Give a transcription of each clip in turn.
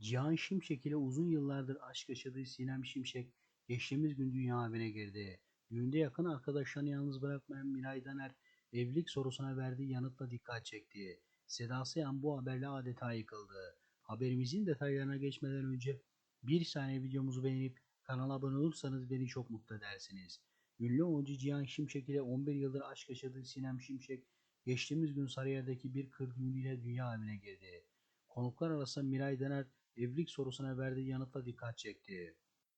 Cihan Şimşek ile uzun yıllardır aşk yaşadığı Sinem Şimşek geçtiğimiz gün dünya evine girdi. Düğünde yakın arkadaşlarını yalnız bırakmayan Miray Daner evlilik sorusuna verdiği yanıtla dikkat çekti. Seda Sayan bu haberle adeta yıkıldı. Haberimizin detaylarına geçmeden önce bir saniye videomuzu beğenip kanala abone olursanız beni çok mutlu edersiniz. Ünlü oyuncu Cihan Şimşek ile 11 yıldır aşk yaşadığı Sinem Şimşek geçtiğimiz gün Sarıyer'deki bir kır düğünüyle dünya evine girdi. Konuklar arasında Miray Dener evlilik sorusuna verdiği yanıtla dikkat çekti.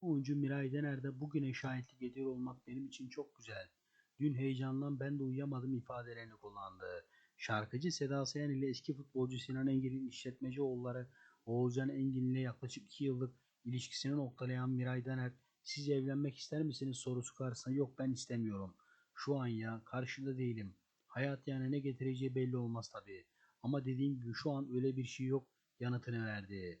Oyuncu Miray Dener de bugüne şahitlik ediyor olmak benim için çok güzel. Dün heyecandan ben de uyuyamadım ifadelerini kullandı. Şarkıcı Seda Sayan ile eski futbolcu Sinan Engin'in işletmeci oğulları Oğulcan Engin ile yaklaşık 2 yıllık ilişkisini noktalayan Miray Dener, siz evlenmek ister misiniz sorusu karşısında yok ben istemiyorum. Şu an ya karşında değilim. Hayat yani ne getireceği belli olmaz tabii. Ama dediğim gibi şu an öyle bir şey yok yanıtını verdi.